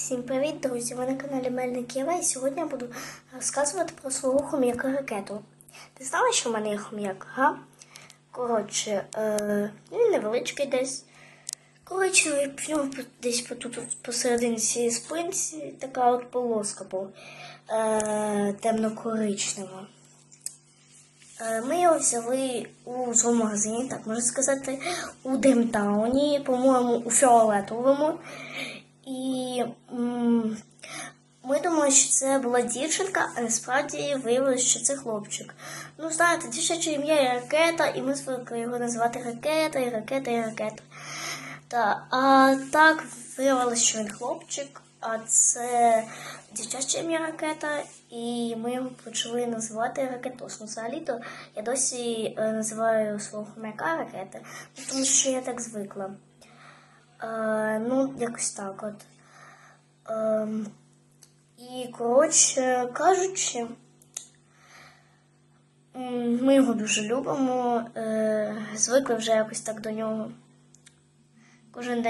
Всім привіт, друзі! Ви на каналі Мельник Єва і сьогодні я буду розказувати про свого хом'яка ракету. Ти знала, що в мене є хом'як? Га? Коротше, е, невеличкий десь. Коротше, в нього десь тут посередині цієї спинці така от полоска була е, темно-коричнева. Е, Ми його взяли у зоомагазині, так можна сказати, у Демтауні, по-моєму, у фіолетовому. Ми думали, що це була дівчинка, а насправді виявилося, що це хлопчик. Ну, знаєте, дівчаче ім'я і ракета, і ми звикли його називати ракета, і ракета, і ракета. Та, а так виявилося, що він хлопчик, а це дівчаче ім'я ракета, і ми його почали називати ракетос. Ну, взагалі-то я досі е, називаю свого хомяка ракета, тому що я так звикла. Е, ну, якось так от. Ем, і, коротше кажучи, ми його дуже любимо, е, звикли вже якось так до нього. Кожен день